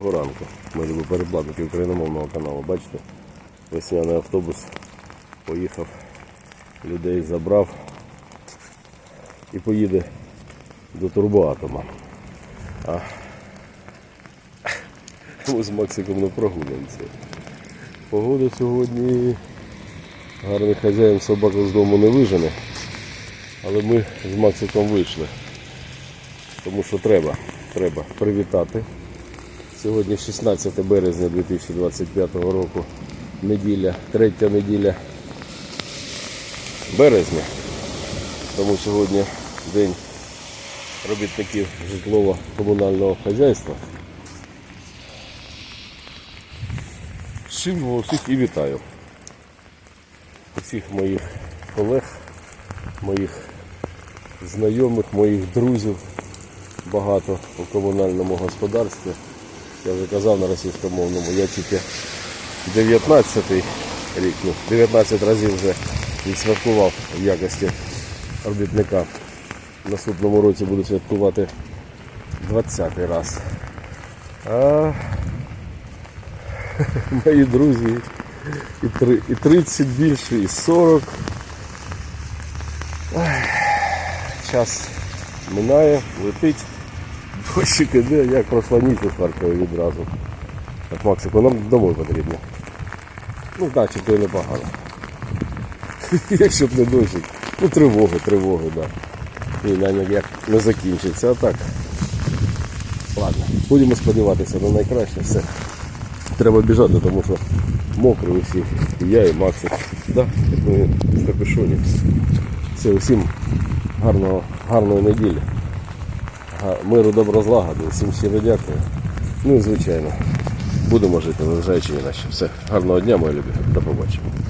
Доброго ранку. Ми любимо перекладники україномовного каналу. Бачите, весняний автобус поїхав, людей забрав і поїде до турбоатома. А ми з Максиком на прогулянці. Погода сьогодні гарний хазяїн собаку з дому не вижене, але ми з Максиком вийшли. Тому що треба, треба привітати. Сьогодні 16 березня 2025 року, неділя, третя неділя березня. Тому сьогодні день робітників житлово-комунального хазяйства. З чим всіх і вітаю. Усіх моїх колег, моїх знайомих, моїх друзів багато у комунальному господарстві. Я вже казав на російськомовному, я тільки 19-й рік, ну, 19 разів вже відсвяткував в якості робітника. Наступному році буду святкувати 20-й раз. А мої друзі і, 30 більше, і 40. Час минає, летить. Дощик іде, як пройшла ніч у відразу. Так, Максику, нам домой потрібно. Ну, значить, то й непогано. Якщо б не дощик. Ну, тривоги, тривоги, так. Да. І навіть як не закінчиться, а так. Ладно, будемо сподіватися на найкраще. Все. Треба біжати, тому що мокрі усі. І я, і Максик. Да, ми в капюшоні. Все, усім гарного, гарної неділі. Миру добро злагоди, всім щиро дякую. Ну і звичайно, будемо жити, незважаючи ні. Все, гарного дня, мої любі. До побачення.